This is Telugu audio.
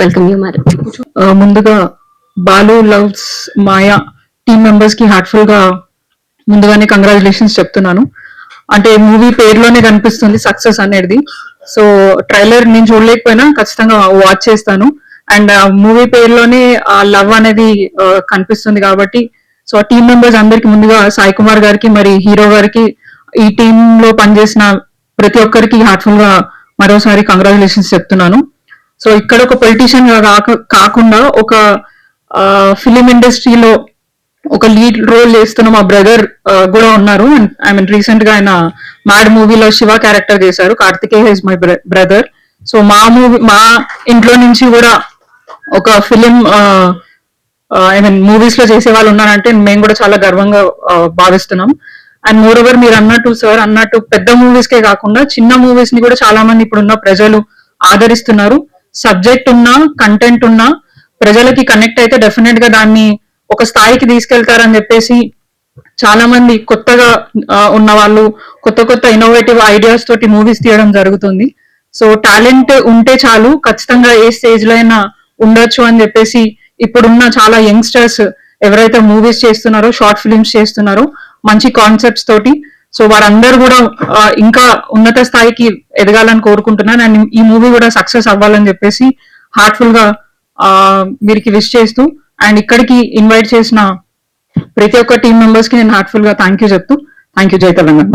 వెల్కమ్ యూ మరి ముందుగా బాలు లవ్స్ మాయా టీమ్ మెంబర్స్కి హార్ట్ఫుల్గా ముందుగానే కంగ్రాచులేషన్స్ చెప్తున్నాను. అంటే మూవీ పేరులోనే కనిపిస్తుంది సక్సెస్ అనేది. సో ట్రైలర్ నేను చూడలేకపోయినా ఖచ్చితంగా వాచ్ చేస్తాను. అండ్ మూవీ uh, పేరులోనే ఆ లవ్ అనేది uh, కనిపిస్తుంది కాబట్టి సో ఆ టీమ్ మెంబర్స్ అందరికి ముందుగా సాయి కుమార్ గారికి మరి హీరో గారికి ఈ టీమ్లో పనిచేసిన ప్రతి ఒక్కరికి హార్ట్ఫుల్గా మరోసారి కంగ్రాచులేషన్స్ చెప్తున్నాను. సో ఇక్కడ ఒక పొలిటీషియన్ రాక కాకుండా ఒక ఫిలిం ఇండస్ట్రీలో ఒక లీడ్ రోల్ చేస్తున్న మా బ్రదర్ కూడా ఉన్నారు. ఐ మీన్ రీసెంట్గా ఆయన మ్యాడ్ మూవీలో శివ క్యారెక్టర్ చేశారు. Karthikeya is my brother so మా మూవీ మా ఇంట్లో నుంచి కూడా ఒక ఫిలిం ఐ మీన్ మూవీస్లో చేసే వాళ్ళు ఉన్నారంటే మేము కూడా చాలా గర్వంగా భావిస్తున్నాం. అండ్ మోర్ ఓవర్ మీరు అన్నట్టు సార్ అన్నట్టు పెద్ద మూవీస్ కే కాకుండా చిన్న మూవీస్ని కూడా చాలా మంది ఇప్పుడున్న ప్రజలు ఆదరిస్తున్నారు. సబ్జెక్ట్ ఉన్నా కంటెంట్ ఉన్నా ప్రజలకి కనెక్ట్ అయితే డెఫినెట్గా దాన్ని ఒక స్థాయికి తీసుకెళ్తారని చెప్పేసి చాలా మంది కొత్తగా ఉన్న వాళ్ళు కొత్త కొత్త ఇన్నోవేటివ్ ఐడియాస్ తోటి మూవీస్ తీయడం జరుగుతుంది. సో టాలెంట్ ఉంటే చాలు ఖచ్చితంగా ఏ స్టేజ్లో అయినా ఉండొచ్చు అని చెప్పేసి ఇప్పుడున్న చాలా యంగ్స్టర్స్ ఎవరైతే మూవీస్ చేస్తున్నారో షార్ట్ ఫిల్మ్స్ చేస్తున్నారో మంచి కాన్సెప్ట్స్ తోటి సో వారందరూ కూడా ఇంకా ఉన్నత స్థాయికి ఎదగాలని కోరుకుంటున్నాను. అండ్ ఈ మూవీ కూడా సక్సెస్ అవ్వాలని చెప్పేసి హార్ట్ఫుల్గా మీరికి విష్ చేస్తూ అండ్ ఇక్కడికి ఇన్వైట్ చేసిన ప్రతి ఒక్క టీం మెంబర్స్కి నేను హార్ట్ఫుల్గా థ్యాంక్ యూ చెప్తూ థ్యాంక్ యూ జై తెలంగాణ.